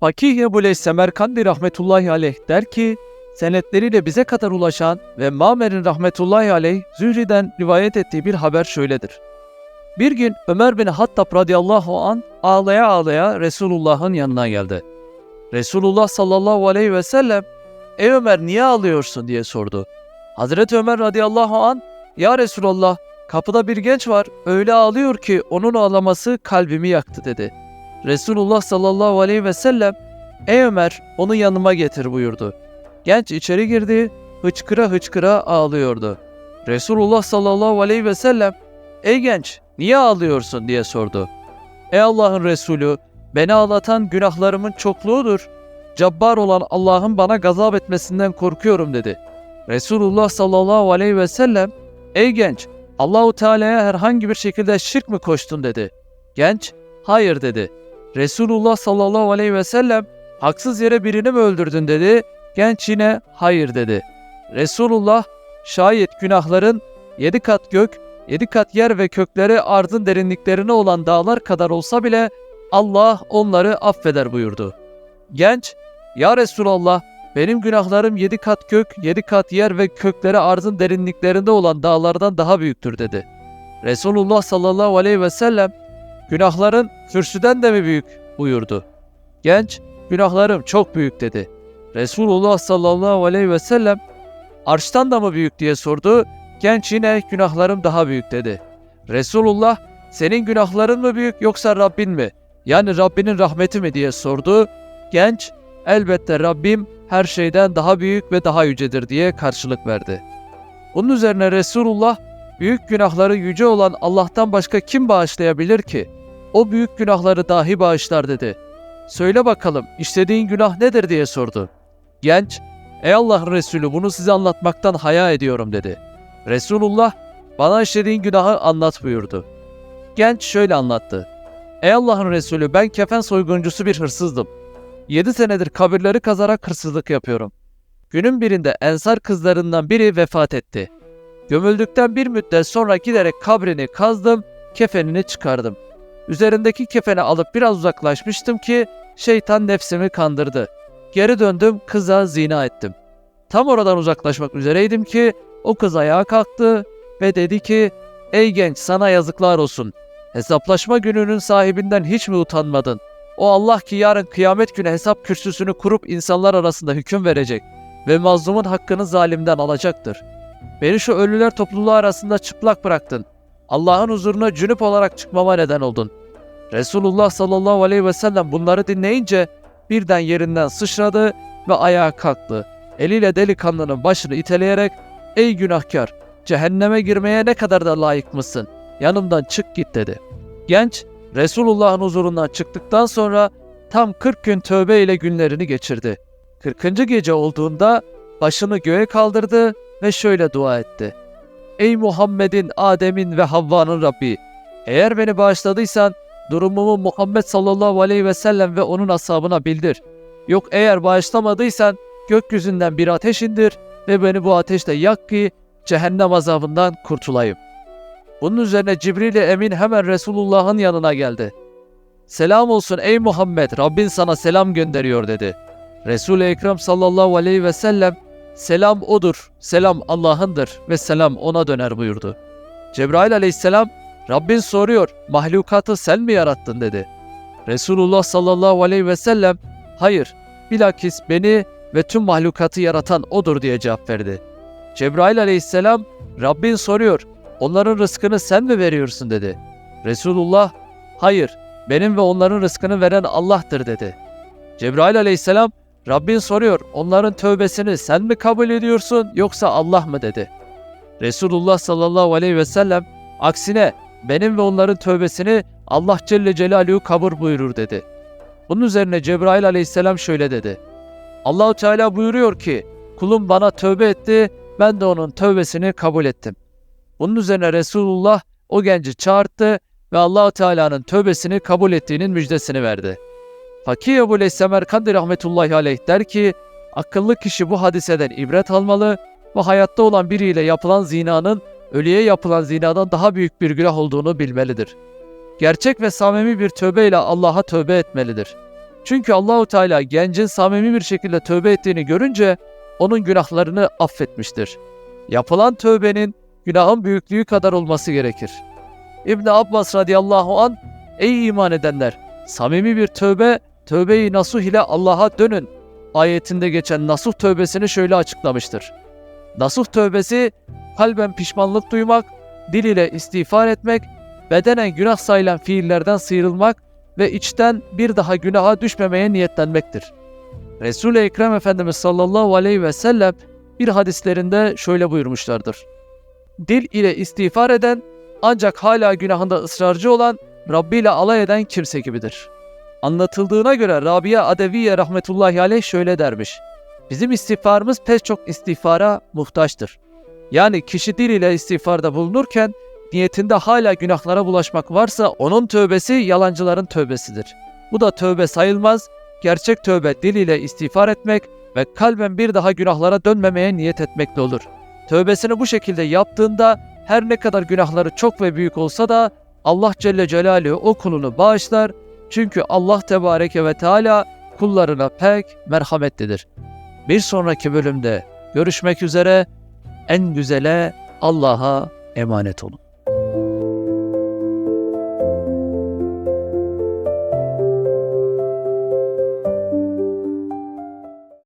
Fakih Ebu Semerkandi rahmetullahi aleyh der ki, senetleriyle bize kadar ulaşan ve Mamer'in rahmetullahi aleyh Zühri'den rivayet ettiği bir haber şöyledir. Bir gün Ömer bin Hattab radıyallahu an ağlaya ağlaya Resulullah'ın yanına geldi. Resulullah sallallahu aleyhi ve sellem, ''Ey Ömer niye ağlıyorsun?'' diye sordu. Hazreti Ömer radıyallahu an, ''Ya Resulallah, kapıda bir genç var, öyle ağlıyor ki onun ağlaması kalbimi yaktı.'' dedi. Resulullah sallallahu aleyhi ve sellem, ''Ey Ömer, onu yanıma getir.'' buyurdu. Genç içeri girdi, hıçkıra hıçkıra ağlıyordu. Resulullah sallallahu aleyhi ve sellem, ''Ey genç, niye ağlıyorsun?'' diye sordu. ''Ey Allah'ın Resulü, beni ağlatan günahlarımın çokluğudur. Cabbar olan Allah'ın bana gazap etmesinden korkuyorum.'' dedi. Resulullah sallallahu aleyhi ve sellem, ''Ey genç, Allahu Teala'ya herhangi bir şekilde şirk mi koştun?'' dedi. Genç, ''Hayır.'' dedi. Resulullah sallallahu aleyhi ve sellem, ''Haksız yere birini mi öldürdün?'' dedi. Genç yine hayır dedi. Resulullah şayet günahların yedi kat gök, yedi kat yer ve kökleri ardın derinliklerine olan dağlar kadar olsa bile Allah onları affeder buyurdu. Genç, Ya Resulallah benim günahlarım yedi kat gök, yedi kat yer ve kökleri arzın derinliklerinde olan dağlardan daha büyüktür dedi. Resulullah sallallahu aleyhi ve sellem günahların kürsüden de mi büyük buyurdu. Genç, günahlarım çok büyük dedi. Resulullah sallallahu aleyhi ve sellem arştan da mı büyük diye sordu. Genç yine günahlarım daha büyük dedi. Resulullah senin günahların mı büyük yoksa Rabbin mi? Yani Rabbinin rahmeti mi diye sordu. Genç elbette Rabbim her şeyden daha büyük ve daha yücedir diye karşılık verdi. Bunun üzerine Resulullah büyük günahları yüce olan Allah'tan başka kim bağışlayabilir ki? O büyük günahları dahi bağışlar dedi. Söyle bakalım işlediğin günah nedir diye sordu. Genç, ey Allah'ın Resulü bunu size anlatmaktan haya ediyorum dedi. Resulullah, bana işlediğin günahı anlat buyurdu. Genç şöyle anlattı. Ey Allah'ın Resulü ben kefen soyguncusu bir hırsızdım. Yedi senedir kabirleri kazarak hırsızlık yapıyorum. Günün birinde ensar kızlarından biri vefat etti. Gömüldükten bir müddet sonra giderek kabrini kazdım, kefenini çıkardım. Üzerindeki kefeni alıp biraz uzaklaşmıştım ki şeytan nefsimi kandırdı. Geri döndüm kıza zina ettim. Tam oradan uzaklaşmak üzereydim ki o kız ayağa kalktı ve dedi ki Ey genç sana yazıklar olsun. Hesaplaşma gününün sahibinden hiç mi utanmadın? O Allah ki yarın kıyamet günü hesap kürsüsünü kurup insanlar arasında hüküm verecek ve mazlumun hakkını zalimden alacaktır. Beni şu ölüler topluluğu arasında çıplak bıraktın. Allah'ın huzuruna cünüp olarak çıkmama neden oldun. Resulullah sallallahu aleyhi ve sellem bunları dinleyince birden yerinden sıçradı ve ayağa kalktı. Eliyle delikanlının başını iteleyerek ''Ey günahkar, cehenneme girmeye ne kadar da layık mısın? Yanımdan çık git.'' dedi. Genç, Resulullah'ın huzurundan çıktıktan sonra tam 40 gün tövbe ile günlerini geçirdi. 40. gece olduğunda başını göğe kaldırdı ve şöyle dua etti. Ey Muhammed'in, Adem'in ve Havva'nın Rabbi! Eğer beni bağışladıysan durumumu Muhammed sallallahu aleyhi ve sellem ve onun ashabına bildir. Yok eğer bağışlamadıysan gökyüzünden bir ateş indir ve beni bu ateşte yak ki cehennem azabından kurtulayım. Bunun üzerine Cibril Emin hemen Resulullah'ın yanına geldi. Selam olsun ey Muhammed Rabbin sana selam gönderiyor dedi. Resul-i Ekrem sallallahu aleyhi ve sellem selam odur, selam Allah'ındır ve selam ona döner buyurdu. Cebrail aleyhisselam Rabbin soruyor, mahlukatı sen mi yarattın dedi. Resulullah sallallahu aleyhi ve sellem, hayır, bilakis beni ve tüm mahlukatı yaratan odur diye cevap verdi. Cebrail aleyhisselam, Rabbin soruyor, onların rızkını sen mi veriyorsun dedi. Resulullah, hayır, benim ve onların rızkını veren Allah'tır dedi. Cebrail aleyhisselam, Rabbin soruyor, onların tövbesini sen mi kabul ediyorsun yoksa Allah mı dedi. Resulullah sallallahu aleyhi ve sellem, aksine benim ve onların tövbesini Allah Celle Celaluhu kabul buyurur dedi. Bunun üzerine Cebrail aleyhisselam şöyle dedi. Allahu Teala buyuruyor ki kulum bana tövbe etti ben de onun tövbesini kabul ettim. Bunun üzerine Resulullah o genci çağırttı ve Allahu Teala'nın tövbesini kabul ettiğinin müjdesini verdi. Fakih Ebu Semerkandi rahmetullahi aleyh der ki akıllı kişi bu hadiseden ibret almalı ve hayatta olan biriyle yapılan zinanın ölüye yapılan zinadan daha büyük bir günah olduğunu bilmelidir. Gerçek ve samimi bir tövbe ile Allah'a tövbe etmelidir. Çünkü Allahu Teala gencin samimi bir şekilde tövbe ettiğini görünce onun günahlarını affetmiştir. Yapılan tövbenin günahın büyüklüğü kadar olması gerekir. İbn Abbas radıyallahu an Ey iman edenler! Samimi bir tövbe, tövbe-i nasuh ile Allah'a dönün. Ayetinde geçen nasuh tövbesini şöyle açıklamıştır. Nasuh tövbesi, kalben pişmanlık duymak, dil ile istiğfar etmek, bedenen günah sayılan fiillerden sıyrılmak ve içten bir daha günaha düşmemeye niyetlenmektir. Resul-i Ekrem Efendimiz sallallahu aleyhi ve sellem bir hadislerinde şöyle buyurmuşlardır. Dil ile istiğfar eden ancak hala günahında ısrarcı olan Rabbi ile alay eden kimse gibidir. Anlatıldığına göre Rabia Adeviye rahmetullahi aleyh şöyle dermiş. Bizim istiğfarımız pek çok istiğfara muhtaçtır. Yani kişi dil ile istiğfarda bulunurken niyetinde hala günahlara bulaşmak varsa onun tövbesi yalancıların tövbesidir. Bu da tövbe sayılmaz, gerçek tövbe dil ile istiğfar etmek ve kalben bir daha günahlara dönmemeye niyet etmekle olur. Tövbesini bu şekilde yaptığında her ne kadar günahları çok ve büyük olsa da Allah Celle Celaluhu o kulunu bağışlar. Çünkü Allah Tebareke ve Teala kullarına pek merhametlidir. Bir sonraki bölümde görüşmek üzere en güzele Allah'a emanet olun.